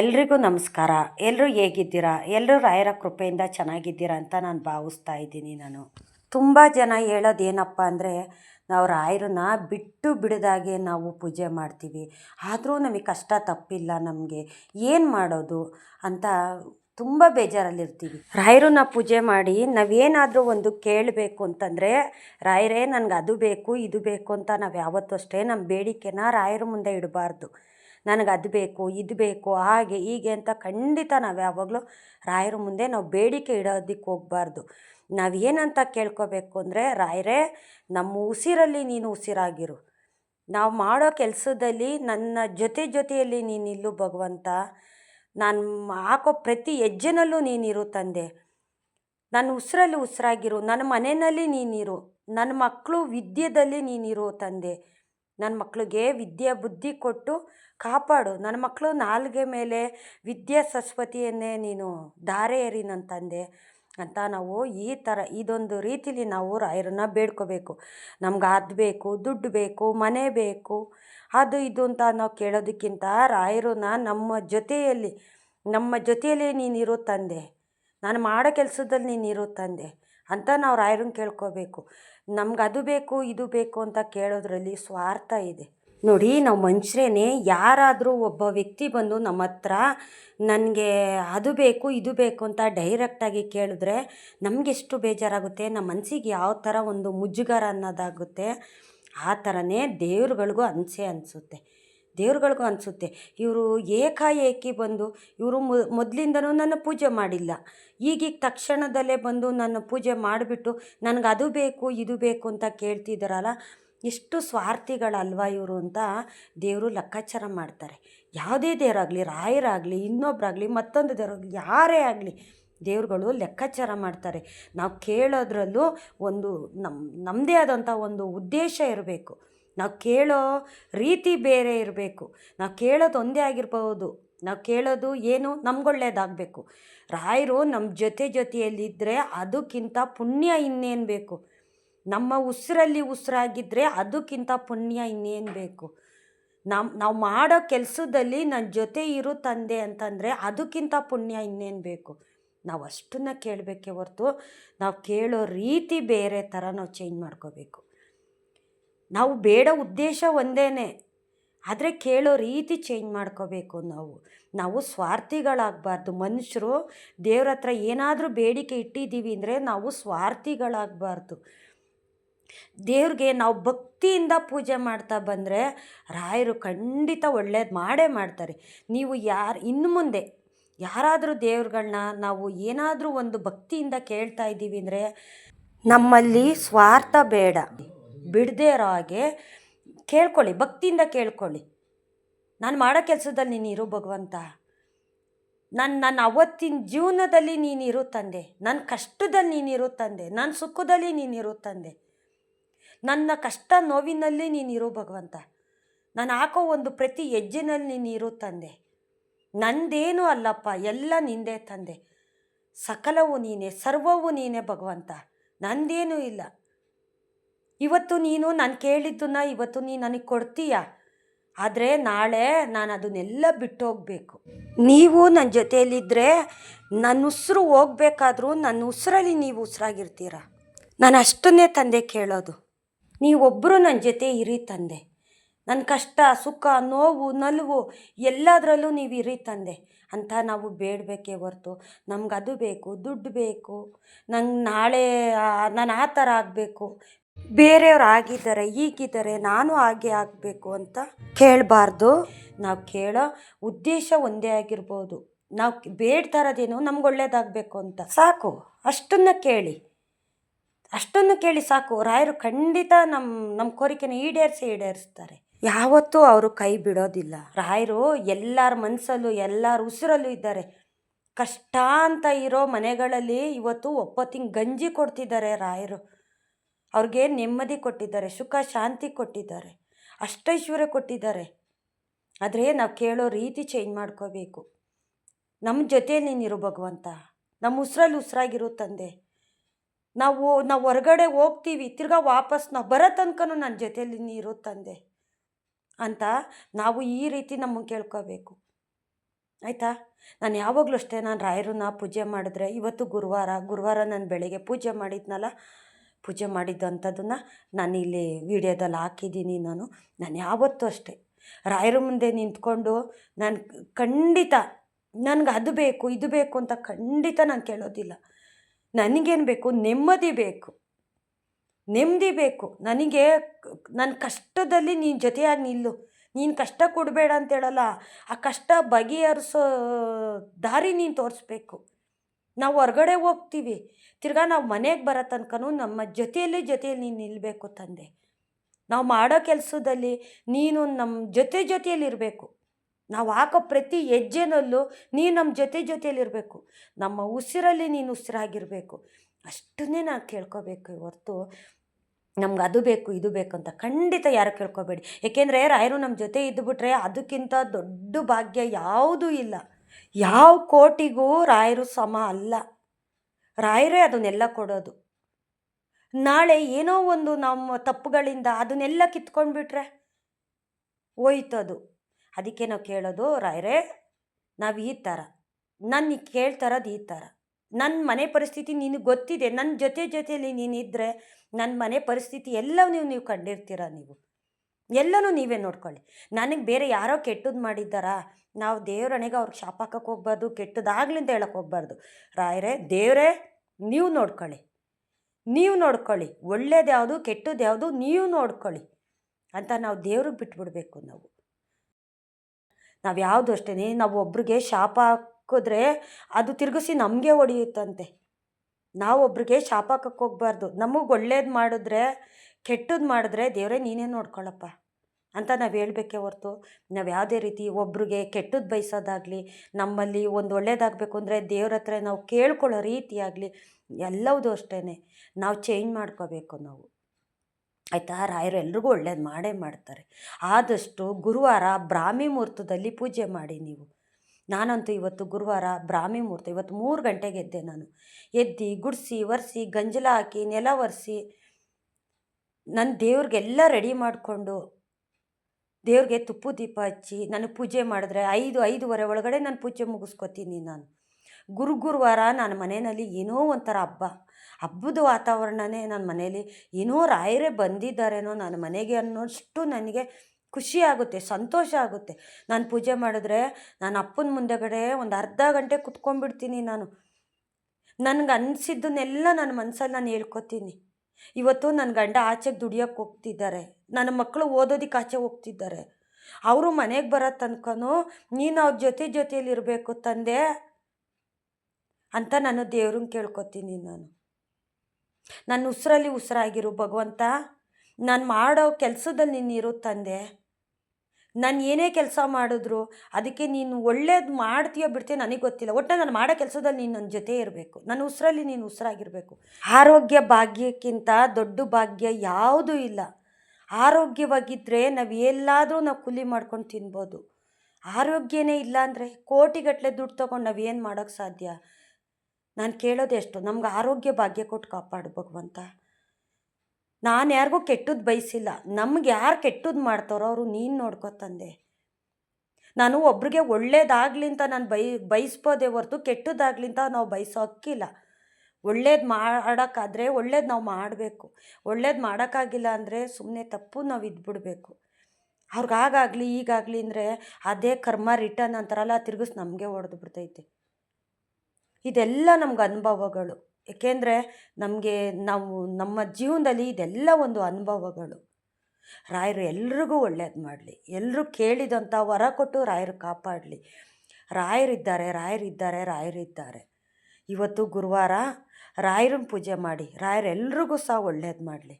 ಎಲ್ರಿಗೂ ನಮಸ್ಕಾರ. ಎಲ್ಲರೂ ಹೇಗಿದ್ದೀರಾ? ಎಲ್ಲರೂ ರಾಯರ ಕೃಪೆಯಿಂದ ಚೆನ್ನಾಗಿದ್ದೀರಾ ಅಂತ ನಾನು ಭಾವಿಸ್ತಾ ಇದ್ದೀನಿ ನಾನು. ತುಂಬ ಜನ ಹೇಳೋದು ಏನಪ್ಪ ಅಂದರೆ, ನಾವು ರಾಯರನ್ನ ಬಿಟ್ಟು ಬಿಡದಾಗೆ ನಾವು ಪೂಜೆ ಮಾಡ್ತೀವಿ. ಆದರೂ ನಮಗೆ ಕಷ್ಟ ತಪ್ಪಿಲ್ಲ ನಮಗೆ. ಏನು ಮಾಡೋದು ಅಂತ ತುಂಬ ಬೇಜಾರಲ್ಲಿರ್ತೀವಿ. ರಾಯರನ್ನ ಪೂಜೆ ಮಾಡಿ ನಾವೇನಾದರೂ ಒಂದು ಕೇಳಬೇಕು ಅಂತಂದರೆ, ರಾಯರೇ ನನಗೆ ಅದು ಬೇಕು, ಇದು ಬೇಕು ಅಂತ ನಾವು ಯಾವತ್ತೂ ಅಷ್ಟೇ ನಮ್ಮ ಬೇಡಿಕೆನ ರಾಯರ ಮುಂದೆ ಇಡಬಾರ್ದು. ನನಗೆ ಅದು ಬೇಕು, ಇದು ಬೇಕು, ಹಾಗೆ ಹೀಗೆ ಅಂತ ಖಂಡಿತ ನಾವು ಯಾವಾಗಲೂ ರಾಯರ ಮುಂದೆ ನಾವು ಬೇಡಿಕೆ ಇಡೋದಕ್ಕೆ ಹೋಗಬಾರ್ದು. ನಾವು ಏನಂತ ಕೇಳ್ಕೊಬೇಕು ಅಂದರೆ, ರಾಯರೇ, ನಮ್ಮ ಉಸಿರಲ್ಲಿ ನೀನು ಉಸಿರಾಗಿರು. ನಾವು ಮಾಡೋ ಕೆಲಸದಲ್ಲಿ ನನ್ನ ಜೊತೆ ಜೊತೆಯಲ್ಲಿ ನೀನಿಲ್ಲು ನಿಲ್ಲು ಭಗವಂತ. ನಾನು ಹಾಕೋ ಪ್ರತಿ ಹೆಜ್ಜೆನಲ್ಲೂ ನೀನಿರು ತಂದೆ. ನನ್ನ ಉಸಿರಲ್ಲಿ ಉಸಿರಾಗಿರು. ನನ್ನ ಮನೆಯಲ್ಲಿ ನೀನಿರು ನನ್ನ ಮಕ್ಕಳು ವಿದ್ಯೆದಲ್ಲಿ ನೀನಿರು ತಂದೆ. ನನ್ನ ಮಕ್ಕಳಿಗೆ ವಿದ್ಯೆ ಬುದ್ಧಿ ಕೊಟ್ಟು ಕಾಪಾಡು. ನನ್ನ ಮಕ್ಕಳು ನಾಲ್ಗೆ ಮೇಲೆ ವಿದ್ಯಾ ಸರಸ್ವತಿಯನ್ನೇ ನೀನು ಧಾರೆ ಎರಿ ನನ್ನ ತಂದೆ ಅಂತ ನಾವು ಈ ಥರ ಇದೊಂದು ರೀತಿಲಿ ನಾವು ರಾಯರನ್ನ ಬೇಡ್ಕೋಬೇಕು. ನಮ್ಗೆ ಅದು ಬೇಕು, ದುಡ್ಡು ಬೇಕು, ಮನೆ ಬೇಕು. ಅದು ಇದು ಅಂತ ನಾವು ಕೇಳೋದಕ್ಕಿಂತ ರಾಯರನ್ನ ನಮ್ಮ ಜೊತೆಯಲ್ಲಿ ನಮ್ಮ ಜೊತೆಯಲ್ಲಿ ನೀನಿರೋ ತಂದೆ, ನಾನು ಮಾಡೋ ಕೆಲಸದಲ್ಲಿ ನೀನಿರೋ ತಂದೆ ಅಂತ ನಾವು ರಾಯರನ್ನ ಕೇಳ್ಕೋಬೇಕು. ನಮ್ಗೆ ಅದು ಬೇಕು, ಇದು ಬೇಕು ಅಂತ ಕೇಳೋದ್ರಲ್ಲಿ ಸ್ವಾರ್ಥ ಇದೆ. ನೋಡಿ, ನಾವು ಮನುಷ್ಯರೇನೆ, ಯಾರಾದರೂ ಒಬ್ಬ ವ್ಯಕ್ತಿ ಬಂದು ನಮ್ಮ ಹತ್ರ ನನಗೆ ಅದು ಬೇಕು, ಇದು ಬೇಕು ಅಂತ ಡೈರೆಕ್ಟಾಗಿ ಕೇಳಿದ್ರೆ ನಮಗೆಷ್ಟು ಬೇಜಾರಾಗುತ್ತೆ ನಮ್ಮ ಮನಸ್ಸಿಗೆ ಯಾವ ಥರ ಒಂದು ಮುಜುಗರ ಅನ್ನೋದಾಗುತ್ತೆ, ಆ ಥರನೇ ದೇವ್ರುಗಳಿಗೂ ಅನಿಸೇ ಅನಿಸುತ್ತೆ. ದೇವ್ರುಗಳಿಗೂ ಅನಿಸುತ್ತೆ. ಇವರು ಏಕಾಏಕಿ ಬಂದು, ಇವರು ಮೊದಲಿಂದನೂ ನನ್ನ ಪೂಜೆ ಮಾಡಿಲ್ಲ. ಈಗೀಗ ತಕ್ಷಣದಲ್ಲೇ ಬಂದು ನನ್ನ ಪೂಜೆ ಮಾಡಿಬಿಟ್ಟು ನನಗೆ ಅದು ಬೇಕು, ಇದು ಬೇಕು ಅಂತ ಕೇಳ್ತಿದ್ದಾರಲ್ಲ ಎಷ್ಟು ಸ್ವಾರ್ಥಿಗಳಲ್ವಾ ಇವರು ಅಂತ ದೇವರು ಲೆಕ್ಕಾಚಾರ ಮಾಡ್ತಾರೆ. ಯಾವುದೇ ದೇವರಾಗಲಿ, ರಾಯರಾಗಲಿ ಇನ್ನೊಬ್ಬರಾಗಲಿ ಮತ್ತೊಂದು ದೇವರಾಗಲಿ, ಯಾರೇ ಆಗಲಿ, ದೇವ್ರುಗಳು ಲೆಕ್ಕಾಚಾರ ಮಾಡ್ತಾರೆ. ನಾವು ಕೇಳೋದ್ರಲ್ಲೂ ಒಂದು ನಮ್ಮ ನಮ್ಮದೇ ಆದಂಥ ಒಂದು ಉದ್ದೇಶ ಇರಬೇಕು. ನಾವು ಕೇಳೋ ರೀತಿ ಬೇರೆ ಇರಬೇಕು. ನಾವು ಕೇಳೋದು ಒಂದೇ ಆಗಿರ್ಬೋದು. ನಾವು ಕೇಳೋದು ಏನು ನಮ್ಗೊಳ್ಳೇದಾಗಬೇಕು. ರಾಯರು ನಮ್ಮ ಜೊತೆ ಜೊತೆಯಲ್ಲಿದ್ದರೆ ಅದಕ್ಕಿಂತ ಪುಣ್ಯ ಇನ್ನೇನು ಬೇಕು? ನಮ್ಮ ಉಸಿರಲ್ಲಿ ಉಸಿರಾಗಿದ್ದರೆ ಅದಕ್ಕಿಂತ ಪುಣ್ಯ ಇನ್ನೇನು ಬೇಕು? ನಮ್ಮ ನಾವು ಮಾಡೋ ಕೆಲಸದಲ್ಲಿ ನನ್ನ ಜೊತೆ ಇರು ತಂದೆ ಅಂತಂದರೆ ಅದಕ್ಕಿಂತ ಪುಣ್ಯ ಇನ್ನೇನು ಬೇಕು? ನಾವು ಅಷ್ಟನ್ನ ಕೇಳಬೇಕೆ ಹೊರ್ತು ನಾವು ಕೇಳೋ ರೀತಿ ಬೇರೆ ಥರ ನಾವು ಚೇಂಜ್ ಮಾಡ್ಕೋಬೇಕು. ನಾವು ಬೇಡ ಉದ್ದೇಶ ಒಂದೇ ಆದರೆ ಕೇಳೋ ರೀತಿ ಚೇಂಜ್ ಮಾಡ್ಕೋಬೇಕು ನಾವು. ನಾವು ಸ್ವಾರ್ಥಿಗಳಾಗಬಾರ್ದು. ಮನುಷ್ಯರು ದೇವ್ರ ಹತ್ರ ಏನಾದರೂ ಬೇಡಿಕೆ ಇಟ್ಟಿದ್ದೀವಿ ಅಂದರೆ ನಾವು ಸ್ವಾರ್ಥಿಗಳಾಗಬಾರ್ದು. ದೇವ್ರಿಗೆ ನಾವು ಭಕ್ತಿಯಿಂದ ಪೂಜೆ ಮಾಡ್ತಾ ಬಂದರೆ ರಾಯರು ಖಂಡಿತ ಒಳ್ಳೇದು ಮಾಡೇ ಮಾಡ್ತಾರೆ. ನೀವು ಯಾರು, ಇನ್ನು ಮುಂದೆ ಯಾರಾದರೂ ದೇವ್ರುಗಳನ್ನ ನಾವು ಏನಾದರೂ ಒಂದು ಭಕ್ತಿಯಿಂದ ಕೇಳ್ತಾ ಇದ್ದೀವಿ ಅಂದರೆ ನಮ್ಮಲ್ಲಿ ಸ್ವಾರ್ಥ ಬೇಡ. ಬಿಡದೇ ಇರೋ ಹಾಗೆ ಕೇಳ್ಕೊಳ್ಳಿ, ಭಕ್ತಿಯಿಂದ ಕೇಳ್ಕೊಳ್ಳಿ. ನಾನು ಮಾಡೋ ಕೆಲಸದಲ್ಲಿ ನೀನು ಇರು ಭಗವಂತ. ನನ್ನ ನನ್ನ ಅವತ್ತಿನ ಜೀವನದಲ್ಲಿ ನೀನಿರು ತಂದೆ. ನನ್ನ ಕಷ್ಟದಲ್ಲಿ ನೀನಿರು ತಂದೆ. ನನ್ನ ಸುಖದಲ್ಲಿ ನೀನಿರು ತಂದೆ. ನನ್ನ ಕಷ್ಟ ನೋವಿನಲ್ಲಿ ನೀನಿರು ಭಗವಂತ. ನಾನು ಹಾಕೋ ಒಂದು ಪ್ರತಿ ಹೆಜ್ಜೆನಲ್ಲಿ ನೀನಿರು ತಂದೆ. ನಂದೇನು ಅಲ್ಲಪ್ಪ, ಎಲ್ಲ ನಿಂದೇ ತಂದೆ. ಸಕಲವು ನೀನೇ, ಸರ್ವವು ನೀನೇ ಭಗವಂತ. ನಂದೇನೂ ಇಲ್ಲ. ಇವತ್ತು ನೀನು ನಾನು ಕೇಳಿದ್ದನ್ನ ಇವತ್ತು ನೀನು ನನಗೆ ಕೊಡ್ತೀಯ? ಆದರೆ ನಾಳೆ ನಾನು ಅದನ್ನೆಲ್ಲ ಬಿಟ್ಟು ಹೋಗಬೇಕು ನೀವು ನನ್ನ ಜೊತೆಯಲ್ಲಿದ್ದರೆ ನನ್ನ ಉಸಿರು ಹೋಗ್ಬೇಕಾದ್ರೂ ನನ್ನ ಉಸಿರಲ್ಲಿ ನೀವು ಉಸಿರಾಗಿರ್ತೀರ? ನಾನು ಅಷ್ಟನ್ನೇ ತಂದೆ ಕೇಳೋದು. ನೀವೊಬ್ಬರು ನನ್ನ ಜೊತೆ ಇರಿ ತಂದೆ. ನನ್ನ ಕಷ್ಟ, ಸುಖ, ನೋವು, ನಲುವು ಎಲ್ಲದರಲ್ಲೂ ನೀವು ಇರಿ ತಂದೆ. ಅಂತ ನಾವು ಬೇಡಬೇಕೇ ಹೊರ್ತು. ನಮ್ಗೆ ಅದು ಬೇಕು, ದುಡ್ಡು ಬೇಕು. ನಂಗೆ ನಾಳೆ ನಾನು ಆ ಥರ ಆಗಬೇಕು. ಬೇರೆಯವ್ರು ಆಗಿದ್ದಾರೆ, ಈಗಿದ್ದಾರೆ, ನಾನು ಹಾಗೆ ಆಗಬೇಕು ಅಂತ ಕೇಳಬಾರ್ದು. ನಾವು ಕೇಳೋ ಉದ್ದೇಶ ಒಂದೇ ಆಗಿರ್ಬೋದು. ನಾವು ಬೇಡ್ತಾ ಇರೋದೇನು ನಮ್ಗೆ ಒಳ್ಳೇದಾಗಬೇಕು ಅಂತ. ಸಾಕು, ಅಷ್ಟನ್ನು ಕೇಳಿ. ಅಷ್ಟನ್ನು ಕೇಳಿ ಸಾಕು. ರಾಯರು ಖಂಡಿತ ನಮ್ಮ ನಮ್ಮ ಕೋರಿಕೆನ ಈಡೇರಿಸಿ ಈಡೇರಿಸ್ತಾರೆ. ಯಾವತ್ತೂ ಅವರು ಕೈ ಬಿಡೋದಿಲ್ಲ. ರಾಯರು ಎಲ್ಲರ ಮನಸ್ಸಲ್ಲೂ ಎಲ್ಲರ ಉಸಿರಲ್ಲೂ ಇದ್ದಾರೆ. ಕಷ್ಟ ಅಂತ ಇರೋ ಮನೆಗಳಲ್ಲಿ ಇವತ್ತು ಒಪ್ಪತ್ತಿನ ಗಂಜಿ ಕೊಡ್ತಿದ್ದಾರೆ ರಾಯರು. ಅವ್ರಿಗೆ ನೆಮ್ಮದಿ ಕೊಟ್ಟಿದ್ದಾರೆ, ಸುಖ, ಶಾಂತಿ ಕೊಟ್ಟಿದ್ದಾರೆ, ಅಷ್ಟೈಶ್ವರ್ಯ ಕೊಟ್ಟಿದ್ದಾರೆ. ಆದರೆ ನಾವು ಕೇಳೋ ರೀತಿ ಚೇಂಜ್ ಮಾಡ್ಕೋಬೇಕು. ನಮ್ಮ ಜೊತೆಯಲ್ಲಿ ನೀನಿರು ಭಗವಂತ ನಮ್ಮ ಉಸಿರಲ್ಲಿ ಉಸಿರಾಗಿರೋ ತಂದೆ. ನಾವು ನಾವು ಹೊರಗಡೆ ಹೋಗ್ತೀವಿ, ತಿರ್ಗಾ ವಾಪಸ್ ನಾವು ಬರೋ ತನಕನೂ ನನ್ನ ಜೊತೆಯಲ್ಲಿ ನೀರು ತಂದೆ ಅಂತ ನಾವು ಈ ರೀತಿ ನಮ್ಮನ್ನು ಕೇಳ್ಕೋಬೇಕು. ಆಯಿತಾ? ನಾನು ಯಾವಾಗಲೂ ಅಷ್ಟೇ, ನಾನು ರಾಯರನ್ನ ಪೂಜೆ ಮಾಡಿದ್ರೆ, ಇವತ್ತು ಗುರುವಾರ ಗುರುವಾರ ನಾನು ಬೆಳಗ್ಗೆ ಪೂಜೆ ಮಾಡಿದ್ನಲ್ಲ ಪೂಜೆ ಮಾಡಿದ್ದಂಥದ್ದನ್ನು ನಾನು ಇಲ್ಲಿ ವೀಡಿಯೋದಲ್ಲಿ ಹಾಕಿದ್ದೀನಿ ನಾನು. ನಾನು ಯಾವತ್ತೂ ಅಷ್ಟೇ. ರಾಯರ ಮುಂದೆ ನಿಂತ್ಕೊಂಡು ನಾನು ಖಂಡಿತ ನನಗೆ ಅದು ಬೇಕು, ಇದು ಬೇಕು ಅಂತ ಖಂಡಿತ ನಾನು ಕೇಳೋದಿಲ್ಲ. ನನಗೇನು ಬೇಕು? ನೆಮ್ಮದಿ ಬೇಕು. ನೆಮ್ಮದಿ ಬೇಕು. ನನಗೆ ನನ್ನ ಕಷ್ಟದಲ್ಲಿ ನೀನು ಜೊತೆಯಾಗಿ ನಿಲ್ಲು. ನೀನು ಕಷ್ಟ ಕೊಡಬೇಡ ಅಂತ ಹೇಳಲ್ಲ. ಆ ಕಷ್ಟ ಬಗೆಹರಿಸೋ ದಾರಿ ನೀನು ತೋರಿಸ್ಬೇಕು. ನಾವು ಹೊರ್ಗಡೆ ಹೋಗ್ತೀವಿ. ತಿರ್ಗಾ ನಾವು ಮನೆಗೆ ಬರೋ ತನಕನೂ ನಮ್ಮ ಜೊತೆಯಲ್ಲೇ ಜೊತೆಯಲ್ಲಿ ನೀನು ನಿಲ್ಲಬೇಕು ತಂದೆ. ನಾವು ಮಾಡೋ ಕೆಲಸದಲ್ಲಿ ನೀನು ನಮ್ಮ ಜೊತೆ ಜೊತೆಯಲ್ಲಿರಬೇಕು ನಾವು ಹಾಕೋ ಪ್ರತಿ ಹೆಜ್ಜೆನಲ್ಲೂ ನೀನು ನಮ್ಮ ಜೊತೆ ಜೊತೆಯಲ್ಲಿರಬೇಕು ನಮ್ಮ ಉಸಿರಲ್ಲಿ ನೀನು ಉಸಿರಾಗಿರಬೇಕು. ಅಷ್ಟನ್ನೇ ನಾನು ಕೇಳ್ಕೋಬೇಕು ಹೊರತು. ನಮ್ಗೆ ಅದು ಬೇಕು, ಇದು ಬೇಕು ಅಂತ ಖಂಡಿತ ಯಾರು ಕೇಳ್ಕೊಬೇಡಿ. ಏಕೆಂದರೆ ರಾಯರು ನಮ್ಮ ಜೊತೆ ಇದ್ದುಬಿಟ್ರೆ ಅದಕ್ಕಿಂತ ದೊಡ್ಡ ಭಾಗ್ಯ ಯಾವುದೂ ಇಲ್ಲ. ಯಾವ ಕೋಟಿಗೂ ರಾಯರು ಸಮ ಅಲ್ಲ. ರಾಯರೇ ಅದನ್ನೆಲ್ಲ ಕೊಡೋದು. ನಾಳೆ ಏನೋ ಒಂದು ನಮ್ಮ ತಪ್ಪುಗಳಿಂದ ಅದನ್ನೆಲ್ಲ ಕಿತ್ಕೊಂಡ್ಬಿಟ್ರೆ ಹೋಯ್ತದು. ಅದಕ್ಕೆ ನಾವು ಕೇಳೋದು, ರಾಯರೇ, ನಾವು ಈ ಥರ ನಾನು ಕೇಳ್ತಾರೋದು ಈ ಥರ ನನ್ನ ಮನೆ ಪರಿಸ್ಥಿತಿ ನಿನಗೆ ಗೊತ್ತಿದೆ. ನನ್ನ ಜೊತೆ ಜೊತೆಯಲ್ಲಿ ನೀನಿದ್ದರೆ ನನ್ನ ಮನೆ ಪರಿಸ್ಥಿತಿ ಎಲ್ಲವೂ ನೀವು ನೀವು ಕಂಡಿರ್ತೀರ ನೀವು. ಎಲ್ಲನೂ ನೀವೇ ನೋಡ್ಕೊಳ್ಳಿ. ನನಗೆ ಬೇರೆ ಯಾರೋ ಕೆಟ್ಟದ್ದು ಮಾಡಿದ್ದಾರಾ. ನಾವು ದೇವ್ರಣೆಗೆ ಅವ್ರಿಗೆ ಶಾಪ ಹಾಕಕ್ಕೆ ಹೋಗ್ಬಾರ್ದು ಕೆಟ್ಟದಾಗ್ಲಿ ಅಂತ ಹೇಳಕ್ಕೆ ಹೋಗ್ಬಾರ್ದು ರಾಯರೇ ದೇವರೇ, ನೀವು ನೋಡ್ಕೊಳ್ಳಿ. ನೀವು ನೋಡ್ಕೊಳ್ಳಿ. ಒಳ್ಳೇದು ಯಾವುದು ಕೆಟ್ಟದ್ದು ಯಾವುದು, ನೀವು ನೋಡ್ಕೊಳ್ಳಿ ಅಂತ ನಾವು ದೇವ್ರಿಗೆ ಬಿಟ್ಬಿಡ್ಬೇಕು ನಾವು. ನಾವು ಯಾವುದು ಅಷ್ಟೇ ನಾವು ಒಬ್ರಿಗೆ ಶಾಪ ಹಾಕಿದ್ರೆ ಅದು ತಿರುಗಿಸಿ ನಮಗೆ ಹೊಡೆಯುತ್ತಂತೆ. ನಾವು ಒಬ್ರಿಗೆ ಶಾಪ ಹಾಕಕ್ಕೆ ಹೋಗ್ಬಾರ್ದು. ನಮಗೆ ಒಳ್ಳೇದು ಮಾಡಿದ್ರೆ ಕೆಟ್ಟದ್ದು ಮಾಡಿದ್ರೆ ದೇವರೇ ನೀನೇ ನೋಡ್ಕೊಳ್ಳಪ್ಪ ಅಂತ ನಾವು ಹೇಳಬೇಕೆ ಹೊರತು, ನಾವು ಯಾವುದೇ ರೀತಿ ಒಬ್ರಿಗೆ ಕೆಟ್ಟದ್ದು ಬಯಸೋದಾಗಲಿ, ನಮ್ಮಲ್ಲಿ ಒಂದು ಒಳ್ಳೇದಾಗಬೇಕು ಅಂದರೆ ದೇವ್ರ ಹತ್ರ ನಾವು ಕೇಳ್ಕೊಳ್ಳೋ ರೀತಿಯಾಗಲಿ, ಎಲ್ಲವುದು ಅಷ್ಟೇ ನಾವು ಚೇಂಜ್ ಮಾಡ್ಕೋಬೇಕು ನಾವು. ಆಯಿತಾ? ರಾಯರು ಎಲ್ರಿಗೂ ಒಳ್ಳೇದು ಮಾಡೇ ಮಾಡ್ತಾರೆ. ಆದಷ್ಟು ಗುರುವಾರ ಬ್ರಾಹ್ಮಿ ಮುಹೂರ್ತದಲ್ಲಿ ಪೂಜೆ ಮಾಡಿ ನೀವು. ನಾನಂತೂ ಇವತ್ತು ಗುರುವಾರ ಬ್ರಾಹ್ಮಿ ಮುಹೂರ್ತ, ಇವತ್ತು ಮೂರು ಗಂಟೆಗೆ ಎದ್ದೆ ನಾನು. ಎದ್ದು, ಗುಡಿಸಿ, ಒರೆಸಿ, ಗಂಜಲ ಹಾಕಿ, ನೆಲ ಒರೆಸಿ ನನ್ನ ದೇವ್ರಿಗೆಲ್ಲ ರೆಡಿ ಮಾಡಿಕೊಂಡು ದೇವ್ರಿಗೆ ತುಪ್ಪ ದೀಪ ಹಚ್ಚಿ ನನಗೆ ಪೂಜೆ ಮಾಡಿದ್ರೆ ಐದು, ಐದುವರೆ ಒಳಗಡೆ ನಾನು ಪೂಜೆ ಮುಗಿಸ್ಕೊತೀನಿ ನಾನು. ಗುರು ಗುರುವಾರ ನಾನು ಮನೆಯಲ್ಲಿ ಏನೋ ಒಂಥರ ಹಬ್ಬ. ಹಬ್ಬದ ವಾತಾವರಣನೇ ನನ್ನ ಮನೇಲಿ ಏನೋ ರಾಯರೇ ಬಂದಿದ್ದಾರೇನೋ ನನ್ನ ಮನೆಗೆ ಅನ್ನೋಷ್ಟು ನನಗೆ ಖುಷಿ ಆಗುತ್ತೆ, ಸಂತೋಷ ಆಗುತ್ತೆ. ನಾನು ಪೂಜೆ ಮಾಡಿದ್ರೆ ನಾನು ಅಪ್ಪನ ಮುಂದೆಗಡೆ ಒಂದು ಅರ್ಧ ಗಂಟೆ ಕುತ್ಕೊಂಡ್ಬಿಡ್ತೀನಿ ನಾನು. ನನಗೆ ಅನಿಸಿದ್ದನ್ನೆಲ್ಲ ನನ್ನ ಮನಸ್ಸಲ್ಲಿ ನಾನು ಹೇಳ್ಕೊತೀನಿ. ಇವತ್ತು ನನ್ನ ಗಂಡ ಆಚೆಗೆ ದುಡಿಯೋಕ್ಕೆ ಹೋಗ್ತಿದ್ದಾರೆ. ನನ್ನ ಮಕ್ಕಳು ಓದೋದಕ್ಕೆ ಆಚೆ ಹೋಗ್ತಿದ್ದಾರೆ. ಅವರು ಮನೆಗೆ ಬರೋ ತನಕನೂ ನೀನು ಅವ್ರ ಜೊತೆ ಜೊತೆಯಲ್ಲಿ ಇರಬೇಕು ತಂದೆ ಅಂತ ನಾನು ದೇವ್ರನ್ನ ಕೇಳ್ಕೊತೀನಿ ನಾನು. ನನ್ನ ಉಸಿರಲ್ಲಿ ಉಸಿರಾಗಿರು ಭಗವಂತ. ನಾನು ಮಾಡೋ ಕೆಲಸದಲ್ಲಿ ನೀನು ಇರು ತಂದೆ. ನಾನು ಏನೇ ಕೆಲಸ ಮಾಡಿದ್ರು, ಅದಕ್ಕೆ ನೀನು ಒಳ್ಳೇದು ಮಾಡ್ತೀಯೋ ಬಿಡ್ತೀಯೋ ನನಗೆ ಗೊತ್ತಿಲ್ಲ. ಒಟ್ಟು ನಾನು ಮಾಡೋ ಕೆಲಸದಲ್ಲಿ ನೀನು ನನ್ನ ಜೊತೆ ಇರಬೇಕು. ನನ್ನ ಉಸಿರಲ್ಲಿ ನೀನು ಉಸಿರಾಗಿರಬೇಕು. ಆರೋಗ್ಯ ಭಾಗ್ಯಕ್ಕಿಂತ ದೊಡ್ಡ ಭಾಗ್ಯ ಯಾವುದೂ ಇಲ್ಲ. ಆರೋಗ್ಯವಾಗಿದ್ದರೆ ನಾವು ಎಲ್ಲಾದರೂ ನಾವು ಕೂಲಿ ಮಾಡ್ಕೊಂಡು ತಿನ್ಬೋದು. ಆರೋಗ್ಯನೇ ಇಲ್ಲ ಅಂದರೆ ಕೋಟಿಗಟ್ಟಲೆ ದುಡ್ಡು ತೊಗೊಂಡು ನಾವು ಏನು ಮಾಡೋಕ್ಕೆ ಸಾಧ್ಯ? ನಾನು ಕೇಳೋದೆಷ್ಟು ನಮ್ಗೆ ಆರೋಗ್ಯ ಭಾಗ್ಯ ಕೊಟ್ಟು ಕಾಪಾಡು ಭಗವಂತ. ನಾನು ಯಾರಿಗೂ ಕೆಟ್ಟದ್ದು ಬಯಸಿಲ್ಲ. ನಮ್ಗೆ ಯಾರು ಕೆಟ್ಟದ್ದು ಮಾಡ್ತಾರೋ ಅವರು ನೀನು ನೋಡ್ಕೊ ತಂದೆ. ನಾನು ಒಬ್ರಿಗೆ ಒಳ್ಳೇದಾಗಲಿ ಅಂತ ನಾನು ಬೈ ಹೊರ್ತು ಕೆಟ್ಟದ್ದಾಗಲಿ ಅಂತ ನಾವು ಬಯಸೋ ಹಕ್ಕಿಲ್ಲ ಒಳ್ಳೇದು ಮಾಡೋಕ್ಕಾದರೆ ಒಳ್ಳೇದು ನಾವು ಮಾಡಬೇಕು. ಒಳ್ಳೇದು ಮಾಡೋಕ್ಕಾಗಿಲ್ಲ ಅಂದರೆ ಸುಮ್ಮನೆ ತಪ್ಪು ನಾವು ಇದ್ಬಿಡ್ಬೇಕು. ಅವ್ರಿಗಾಗಲಿ ಈಗಾಗಲಿ ಅಂದರೆ ಅದೇ ಕರ್ಮ ರಿಟರ್ನ್ ಅಂತಾರಲ್ಲ, ತಿರುಗಿಸ್ ನಮಗೆ ಹೊಡೆದು ಬಿಡ್ತೈತೆ. ಇದೆಲ್ಲ ನಮ್ಗೆ ಅನುಭವಗಳು. ಏಕೆಂದರೆ ನಮಗೆ ನಾವು ನಮ್ಮ ಜೀವನದಲ್ಲಿ ಇದೆಲ್ಲ ಒಂದು ಅನುಭವಗಳು. ರಾಯರು ಎಲ್ರಿಗೂ ಒಳ್ಳೇದು ಮಾಡಲಿ. ಎಲ್ಲರೂ ಕೇಳಿದಂಥ ವರ ಕೊಟ್ಟು ರಾಯರು ಕಾಪಾಡಲಿ. ರಾಯರಿದ್ದಾರೆ ರಾಯರಿದ್ದಾರೆ ರಾಯರಿದ್ದಾರೆ ಇವತ್ತು ಗುರುವಾರ ರಾಯರನ್ನ ಪೂಜೆ ಮಾಡಿ ರಾಯರೆಲ್ಲರಿಗೂ ಸಹ ಒಳ್ಳೇದು ಮಾಡಲಿ.